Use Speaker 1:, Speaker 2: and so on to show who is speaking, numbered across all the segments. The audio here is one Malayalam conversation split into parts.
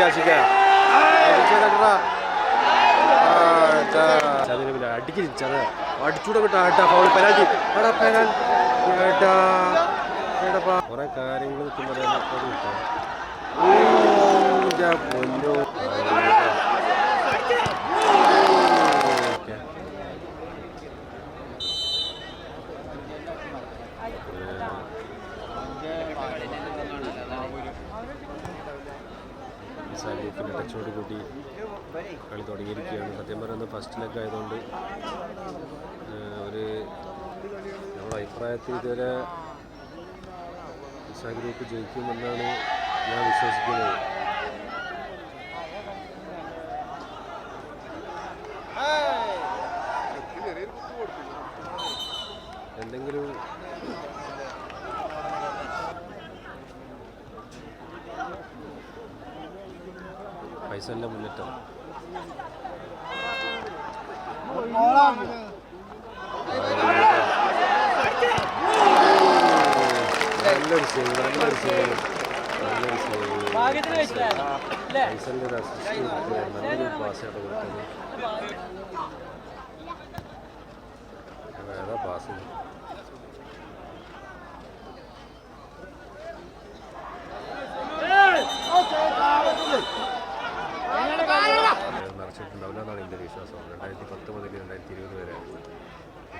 Speaker 1: കിട്ടി ആശിക്ക അടിക്ക് ചത അടിച്ചൂടെ വിട്ടാ ഏട്ടാ ഫൗൾ പെനാൽറ്റി എടാ പെനാൽ ഏട്ടാ ഏട്ടാ കുറെ കാര്യങ്ങൾ പൊന്നോ ഓക്കെ സാലിഫിന്റെ ടച്ചോട് കൂടി കളി തുടങ്ങിയിരിക്കുകയാണ്. സത്യം പറയുന്നത് ഫസ്റ്റ് ലെഗ് ആയതുകൊണ്ട് ഒരു നമ്മുടെ അഭിപ്രായത്തിൽ ഇതുവരെ ഗ്രൂപ്പ് ജയിക്കുമെന്നാണ് ഞാൻ വിശ്വസിക്കുന്നത്. പൈസ എല്ലാം മുന്നേറ്റം നല്ലൊരു സേവ് നല്ലൊരു സേവ് നല്ലൊരു സേവ് പൈസന്റെ ഒരു അസിസ്റ്റ് നല്ലൊരു പാസ്സായിട്ട് കൊടുത്തത്. ഏതാ പാസ് നിറച്ചിട്ടുണ്ടാവില്ല എന്നാണ് എന്റെ വിശ്വാസം. രണ്ടായിരത്തി പത്ത് മുതൽ രണ്ടായിരത്തി ഇരുപത് വരെ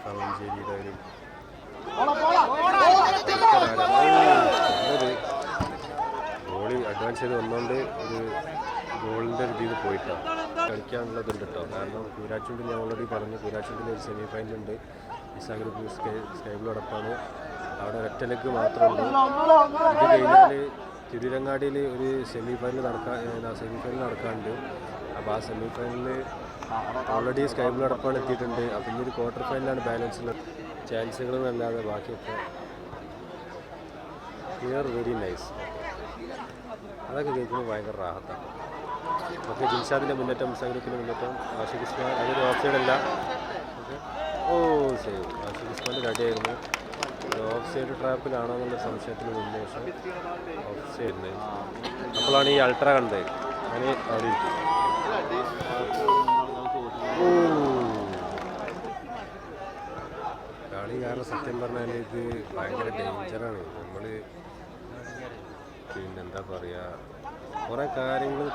Speaker 1: ഫലഞ്ചേരിയുടെ ഒരു ഗോളി അഡ്വാൻസ് ചെയ്ത് വന്നുകൊണ്ട് ഒരു ഗോളിന്റെ ഒരു രീതിയിൽ പോയിട്ടാണ് കളിക്കാനുള്ളതുണ്ട് കേട്ടോ കാരണം കൂരാച്ചുണ്ടിൽ ഞാൻ ഓൾറെഡി പറഞ്ഞു കൂരാച്ചുണ്ടിന്റെ ഒരു സെമി ഉണ്ട്. ഇസാ ഗ്രൂപ്പ് സ്കൈ സ്കൈബിളോടൊപ്പമാണ് അവിടെ ഒറ്റ ലെഗ് മാത്രമുണ്ട് ഇത് കഴിഞ്ഞാൽ തിരുരങ്ങാടിയിൽ ഒരു സെമി ഫൈനൽ നടക്കാൻ സെമി ഫൈനൽ നടക്കാനുണ്ട്. അപ്പോൾ ആ സെമി ഫൈനലിൽ ഓൾറെഡി സ്കൈബിളോടൊപ്പമാണ് എത്തിയിട്ടുണ്ട്. അപ്പം ഇനി ഒരു ക്വാർട്ടർ ഫൈനലാണ് ബാലൻസ് ഉള്ളത്. ചാൻസുകളും അല്ലാതെ ബാക്കിയൊക്കെ ഹിയർ വെരി നൈസ് അതൊക്കെ കേൾക്കുമ്പോൾ ഭയങ്കര റാഹത്താണ്. ഓക്കെ ജിൻഷാദിന്റെ മുന്നേറ്റം മുസാഗ്രൂപ്പിന്റെ മുന്നേറ്റം ആഷിഖ് ഉസ്മാൻ അതൊരു ഓഫ് സൈഡ് അല്ല ഓ സേവ് ആഷിഖ് ഉസ്മാന്റെ കടിയായിരുന്നു ഓഫ് സൈഡ് ട്രാപ്പിലാണോ എന്നുള്ള സംശയത്തിന് മുന്നേ പക്ഷേ ഓഫ് സൈഡിന് അപ്പോഴാണ് ഈ അൾട്ര കണ്ടത്. ഞാൻ അവിടെ. കളി കാരണം സത്യം പറഞ്ഞാൽ ഇത് ഭയങ്കര ഡേഞ്ചറാണ് നമ്മൾ പിന്നെന്താ പറയുക കുറേ കാര്യങ്ങൾ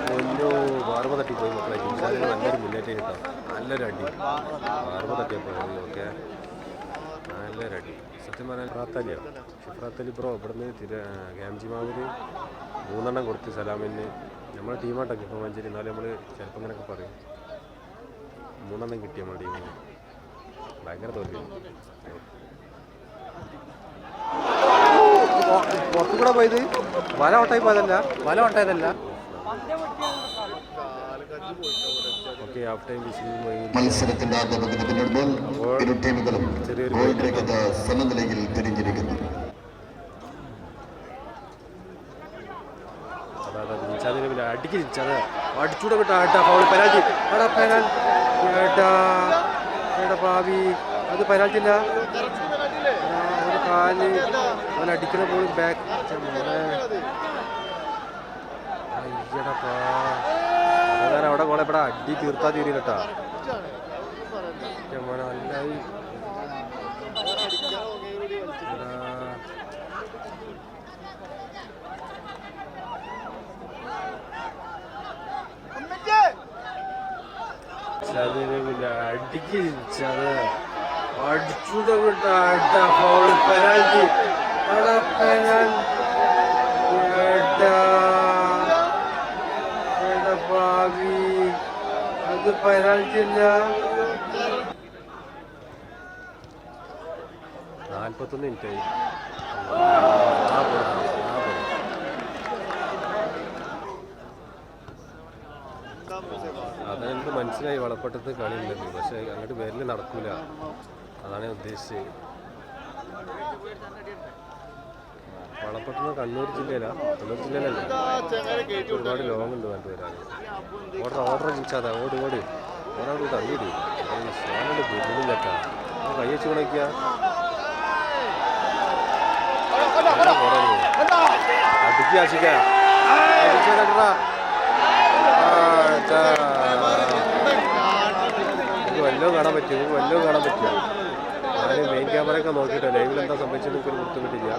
Speaker 1: പൊന്നോ വാർമ തട്ടിപ്പോയി മക്കളെ. ജിംസാദിന് നല്ലൊരു മുന്നേറ്റം കിട്ടാം. നല്ലൊരു വാർമ തട്ടിയപ്പോൾ ഓക്കെ? നല്ലൊരു സത്യം പറഞ്ഞാൽ പ്രാത്താലി ഷിഫ്രാത്തലി ബ്രോ ഇവിടുന്ന് ഗാംജി മാവിൽ മൂന്നെണ്ണം കൊടുത്ത് സലാമിന്. നമ്മൾ ടീമായിട്ടൊക്കെ ഇപ്പോൾ മഞ്ചേരി എന്നാലും നമ്മൾ ചിലപ്പോൾ ഇങ്ങനെയൊക്കെ പറയും. മൂന്നെണ്ണം കിട്ടി നമ്മുടെ ടീമിന്. ഭയങ്കര തോൽവി.
Speaker 2: പുറത്തുകൂടെ പോയത്? വല ഒട്ടായി പോയതല്ല? വല ഒട്ടായതല്ല
Speaker 3: മത്സരത്തിന്റെ ആദ്യ പകുതി പിന്നിടുമ്പോൾ ഇരു ടീമുകളും ഗോൾ രേഖത സമനിലയിൽ
Speaker 1: തിരിഞ്ഞിരിക്കുന്നു. അടിക്ക് അടിച്ചൂടെ വിട്ടാ ഫൗൾ പെനാൽറ്റി എടാ പെനാൽ ഏട്ടാ ഏട്ടാ പാവി അത് പെനാൽറ്റി ഇല്ല എടാ, ഒരു കാൽ. അവൻ അടിക്കുന്ന പോലും ബാക്ക് അയ്യടപ്പാ ഇവിടെ അടി തീർത്താ തീരും കേട്ടാ മോനെ നല്ലായി എടാ ചതിന് പിന്നെ അടിക്ക് ചത് അട്ട ഫൗൾ പെനാൽറ്റി നാൽപ്പത്തൊന്ന് പോടാ. അതെനിക്ക് മനസ്സിലായി വളപ്പട്ടത്ത് കളിയുണ്ടെന്ന് പക്ഷെ അങ്ങോട്ട് വരൽ നടക്കൂല. അതാണ് ഞാൻ ഉദ്ദേശിച്ചത്. വളപ്പട്ടത്ത് കണ്ണൂർ ജില്ലയിലാണ് കണ്ണൂർ ജില്ലയിലല്ല. ഒരുപാട് ലോങ് ഉണ്ട് വേണ്ടി വരാൻ. ഓർഡർ ഓർഡർ ചോദിച്ചാതെ ഓടി ഓടി. ഓരോട് തള്ളിയിടി സോനോട് ബുദ്ധിമുട്ടില്ലട്ടാ കൈ വെച്ച് കുണയ്ക്കുക വല്ലതും കാണാൻ പറ്റും വല്ലതും കാണാൻ പറ്റുക ഞാൻ മെയിൻ ക്യാമറയൊക്കെ നോക്കിയിട്ട് ലൈവിൽ എന്താ സംഭവിച്ചത് എനിക്കൊരു ബുദ്ധിമുട്ടില്ല.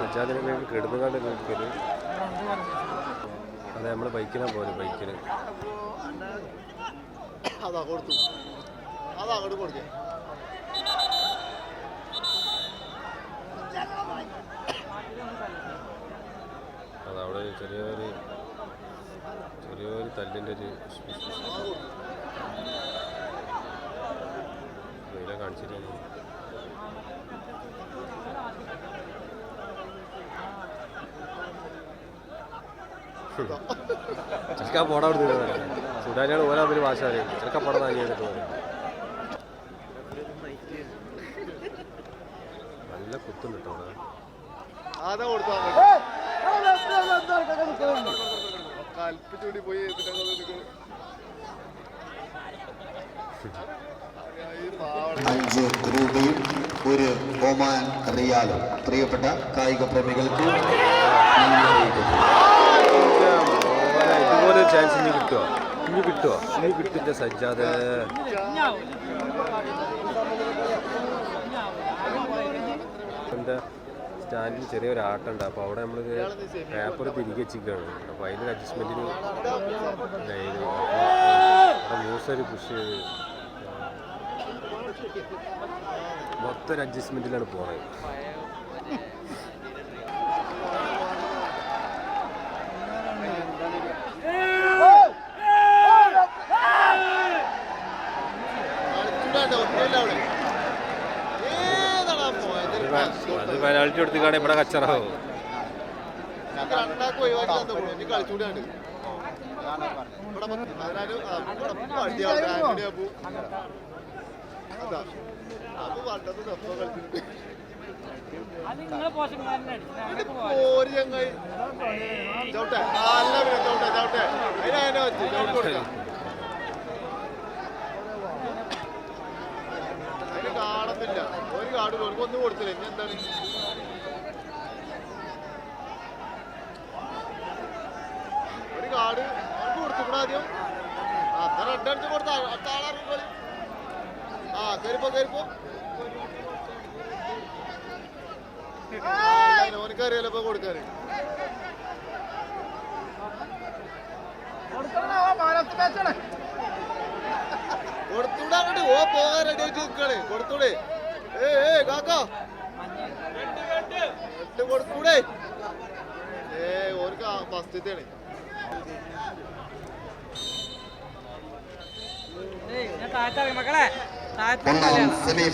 Speaker 1: സജ്ജാദിനെ വേണ്ടി കിടന്നുകാണ്ട് നിൽക്കൽ അതെ നമ്മൾ ബൈക്കിനാ പോലെ ബൈക്കിന്
Speaker 4: അതാ കൊടുത്തു അതാ അങ്ങോട്ട് കൊടുക്കേ
Speaker 1: അത് അവിടെ ഒരു ചെറിയൊരു ചെറിയൊരു തല്ലിന്റെ ഒരു ചെറുക്കാ പോടാ അവിടെ സുഡാനിയാണ് ഓരോ അതിൽ ഭാഷ അറിയും ചെറുക്ക പോടാ പറയും നല്ല കുത്തുണ്ട് കേട്ടോ
Speaker 4: കൽപ്പിച്ചൂടി പോയി
Speaker 3: അഞ്ച് രൂപയും ഒരു ഒമാൻ റിയാലും. പ്രിയപ്പെട്ട കായിക പ്രേമികൾക്ക്
Speaker 1: ഇതുപോലെ ഒരു ചാൻസ് ഇനി കിട്ടുമോ ഇനി കിട്ടുമോ ഇനി കിട്ടില്ല സജ്ജാദ്. സ്റ്റാൻഡിൽ ചെറിയൊരു ആട്ടുണ്ട് അപ്പോൾ അവിടെ നമ്മൾ പേപ്പർ തിരികെ വെച്ചിരിക്കുകയാണ്. അപ്പോൾ അതിന്റെ അഡ്ജസ്റ്റ്മെന്റിന് ന്യൂസ് ഒരു പുഷ് ചെയ്ത്. മൊത്തം ഒരു അഡ്ജസ്റ്റ്മെന്റിലാണ് പോണത്
Speaker 4: കളിച്ചൂടാണ്ട് ഒന്നുമില്ല അവിടെ ഏതാടാ പോയത് ഒരു പ്രശ്നം.
Speaker 1: അത് പെനാൾട്ടി കൊടുത്തിക്കാണ് ഇവിടെ കച്ചറാവും
Speaker 4: ഞങ്ങൾക്ക് രണ്ടാക്കും ഒഴിവാക്കി തന്നു ഇനി കളിച്ചൂടാണ്ട് ഇവിടെ പത്ത് അതിനാല് ആ, ഇവിടെ അടിയാണ് ആന്റണി അപ്പു അതാ അപ്പു പണ്ടത്തെ ദപ്പം കളിച്ചിട്ടുണ്ട് ഓര് ചങ്ങായി. ചവിട്ടെ. നല്ല ചവിട്ടെ ചവിട്ടെ. അതിനെ വെച്ച് ചവിട്ട് കൊടുക്കാം അതിന് കാണത്തില്ല ഒരു കാർഡ് കൊടുക്കും. ഒന്നും കൊടുത്തില്ല. ഇനി എന്താണ്? ഒരു കാർഡ് അവർക്ക് കൊടുത്തുകൂടാ ആദ്യം? അത്ര റെഡ് അടിച്ച് കൊടുത്ത അടുത്ത ആളാർക്കും കളി. ആ കയറിപ്പോ കയറിപ്പോ ഓനക്കറിയാലോ ഇപ്പൊ കൊടുക്കാന്. കൊടുത്തൂടെ അങ്ങോട്ട് ഓ പോകാൻ റെഡി ആയിട്ട് നിൽക്കണേ കൊടുത്തൂടെ. ഏ ഏ കാക്ക. രണ്ട് കൊടുത്തൂടെ. ഏ ഓർക്ക് ഫസ്റ്റത്തെയാണ്
Speaker 5: താഴ്ത്താ മക്കളെ. താഴ്ത്താ
Speaker 3: സെമി